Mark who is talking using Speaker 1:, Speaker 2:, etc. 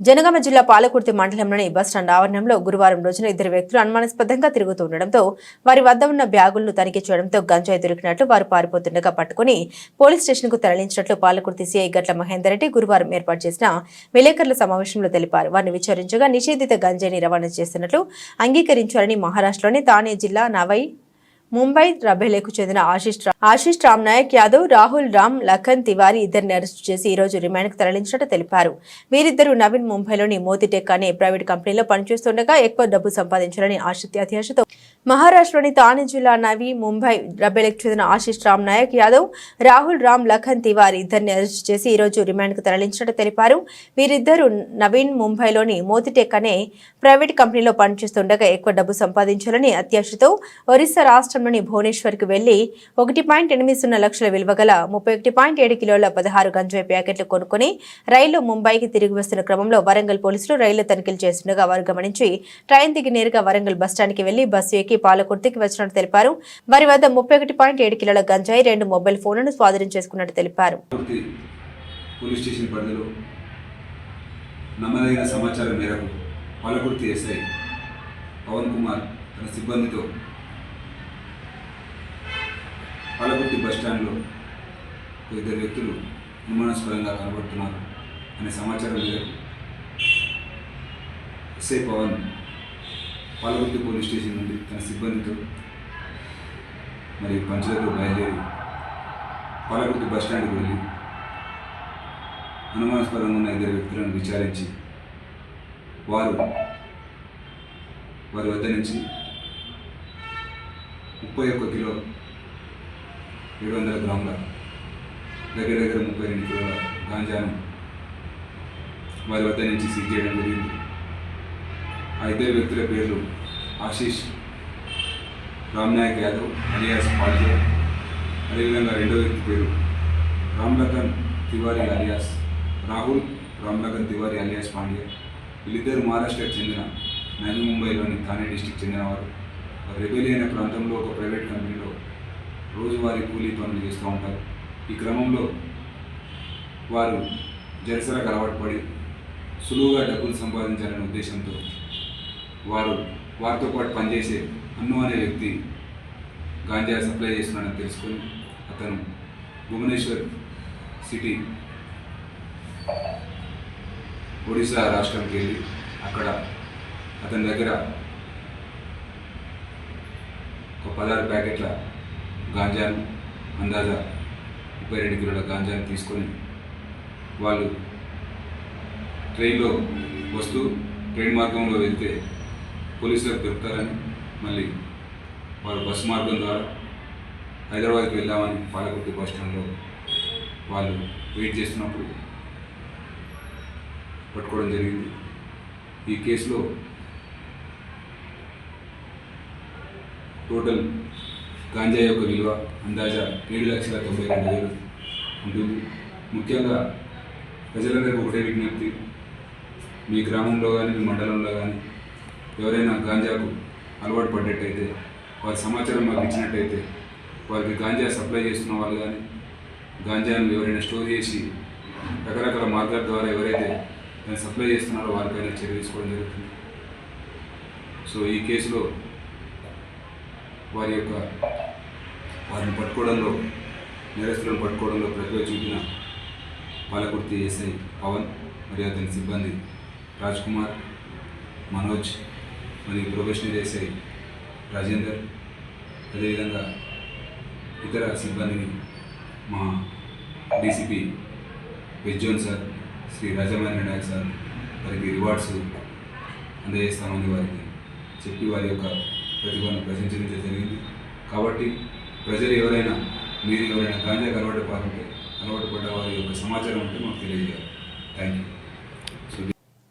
Speaker 1: జనగామ జిల్లా పాలకుర్తి మండలంలోని బస్టాండ్ ఆవరణంలో గురువారం రోజున ఇద్దరు వ్యక్తులు అనుమానాస్పదంగా తిరుగుతూ ఉండడంతో వారి వద్ద ఉన్న బ్యాగులను తనిఖీ చేయడంతో గంజాయి దొరికినట్లు వారు పారిపోతుండగా పట్టుకుని పోలీస్ స్టేషన్కు తరలించినట్లు పాలకుర్తి సీఐ గట్ల మహేందర్ రెడ్డి గురువారం ఏర్పాటు చేసిన విలేకరుల సమావేశంలో తెలిపారు. వారిని విచారించగా నిషేధిత గంజాయిని రవాణా చేస్తున్నట్లు అంగీకరించారని మహారాష్ట్రలోని తానే జిల్లా నవై ముంబై రబేలేకు చెందిన ఆశిష్ ఆశిష్ రామ్ నాయక్ యాదవ్ రాహుల్ రామ్ లఖన్ తివారీ ఇద్దరిని అరెస్టు చేసి ఈ రోజు రిమాండ్కు తరలించినట్టు తెలిపారు. వీరిద్దరూ నవీన్ ముంబైలోని మోతిటెక్ అనే ప్రైవేట్ కంపెనీలో పనిచేస్తుండగా ఎక్కువ డబ్బు సంపాదించాలని ఆసక్తి అత్యాశతో మహారాష్ట్రలోని తానే జిల్లా నవీ ముంబై రబేలేకు చెందిన ఆశిష్ రామ్ నాయక్ యాదవ్ రాహుల్ రామ్ లఖన్ తివారీ ఇద్దరిని అరెస్టు చేసి ఈ రోజు రిమాండ్కు తరలించినట్టు తెలిపారు. వీరిద్దరూ నవీన్ ముంబైలోని మోతిటెక్ అనే ప్రైవేట్ కంపెనీలో పనిచేస్తుండగా ఎక్కువ డబ్బు సంపాదించాలని అత్యాశతో ఒరిస్సా రాష్ట్రంలోని భువనేశ్వర్కి వెళ్ళి ఒకటి పాయింట్ ఎనిమిది సున్నా లక్షల విలువ గల ముప్పై ఒకటి పాయింట్ ఏడు కిలోల పదహారు గంజాయి ప్యాకెట్లు కొనుక్కొని రైలు ముంబైకి తిరిగి వస్తున్న క్రమంలో వరంగల్ పోలీసులు రైలు తనిఖీలు చేస్తుండగా వారు గమనించి ట్రైన్ దిగి నేరుగా వరంగల్ బస్టాండ్కి వెళ్ళి బస్సు ఎక్కి పాలకుర్తికి వచ్చినట్టు తెలిపారు. వారి వద్ద ముప్పై ఒకటి పాయింట్ ఏడు కిలోల గంజాయి రెండు మొబైల్ ఫోన్లను స్వాధీనం చేసుకున్నట్టు తెలిపారు.
Speaker 2: పోలీస్ స్టేషన్ పరిధిలో నమ్మదగిన సమాచారం మేరకు పాలకుర్తి ఎస్ఐ పవన్ కుమార్ తన సిబ్బందితో పాలకుర్తి బస్టాండ్లో ఇద్దరు వ్యక్తులు అనుమానాస్పదంగా కనబడుతున్నారు అనే సమాచారం మేరకు SI Pavan Palakurthi police station నుండి తన సిబ్బందితో మరి పంచులతో బయలుదేరి పాలకుర్తి బస్టాండ్కి వెళ్ళి అనుమానాస్పదంగా ఉన్న ఇద్దరు వ్యక్తులను విచారించి వారు వారి వద్ద నుంచి ముప్పై ఒక్క కిలో ఏడు వందల గ్రాముల దగ్గర దగ్గర ముప్పై రెండు కిలోల గాంజాను వారి వద్ద నుంచి సీజ్ చేయడం జరిగింది. ఆ ఇద్దరు వ్యక్తుల పేర్లు ఆశీష్ రామ్నాయక్ యాదవ్ అలియాస్ పాల్జే అదేవిధంగా రెండో వ్యక్తి పేరు రామ్లఖన్ తివారీ అలియాస్ రాహుల్ రామ్లఖన్ తివారీ అలియాస్ పాండ్య. వీళ్ళిద్దరు మహారాష్ట్రకు చెందిన నవీ ముంబైలోని థానే డిస్టిక్ చెందినవారు. రెబెలి అనే ప్రాంతంలో ఒక ప్రైవేట్ కంపెనీలో రోజువారీ కూలీ పనులు చేస్తూ ఉంటారు. ఈ క్రమంలో వారు జలసరకు అలవాటు పడి సులువుగా డబ్బులు సంపాదించాలనే ఉద్దేశంతో వారు వారితో పాటు పనిచేసే అన్ను అనే వ్యక్తి గాంజా సప్లై చేస్తున్నాడని తెలుసుకొని అతను భువనేశ్వర్ సిటీ ఒడిశా రాష్ట్రంకి వెళ్ళి అక్కడ అతని దగ్గర ఒక పదహారు ప్యాకెట్ల గాంజాను అందాజా ముప్పై రెండు కిలోల గాంజాను తీసుకొని వాళ్ళు ట్రైన్లో వస్తూ ట్రైన్ మార్గంలో వెళ్తే పోలీసులకు దొరుకుతారని మళ్ళీ వారు బస్సు మార్గం ద్వారా హైదరాబాద్కి వెళ్దామని పాలకుర్తి బస్ స్టాండ్లో వాళ్ళు వెయిట్ చేస్తున్నప్పుడు పట్టుకోవడం జరిగింది. ఈ కేసులో టోటల్ గాంజా యొక్క విలువ అందాజా ఏడు లక్షల తొంభై రెండు వేలు ఉంటుంది. ముఖ్యంగా ప్రజలందరికీ ఒకటే విజ్ఞప్తి మీ గ్రామంలో కానీ మీ మండలంలో కానీ ఎవరైనా గాంజాకు అలవాటు పడ్డట్టయితే వారి సమాచారం మాకు ఇచ్చినట్టయితే వారికి గాంజా సప్లై చేస్తున్న వాళ్ళు కానీ గాంజాను ఎవరైనా స్టోర్ చేసి రకరకాల మార్గాల ద్వారా ఎవరైతే దాన్ని సప్లై చేస్తున్నారో వారిపైన చర్య తీసుకోవడం జరుగుతుంది. సో ఈ కేసులో వారి యొక్క వారిని పట్టుకోవడంలో నేరస్తులను పట్టుకోవడంలో ప్రతిభ చూపిన పాలకుర్తి ఎస్ఐ పవన్ మరియు అతని సిబ్బంది రాజ్ కుమార్ మనోజ్ మరి ప్రొఫెషనల్ ఎస్ఐ రాజేందర్ అదేవిధంగా ఇతర సిబ్బందిని మా DCP west zone sir Shri Rajamahendra Nayak sir వారికి రివార్డ్స్ అందజేస్తామని వారికి చెప్పి వారి యొక్క ప్రతిభను ప్రశంసించడం జరిగింది. కాబట్టి ప్రజలు ఎవరైనా మీరు ఎవరైనా గాంజాకు అలవాటు పడుంటే అలవాటు పడ్డ వారి యొక్క సమాచారం ఉంటే మాకు తెలియజేయాలి. Thank you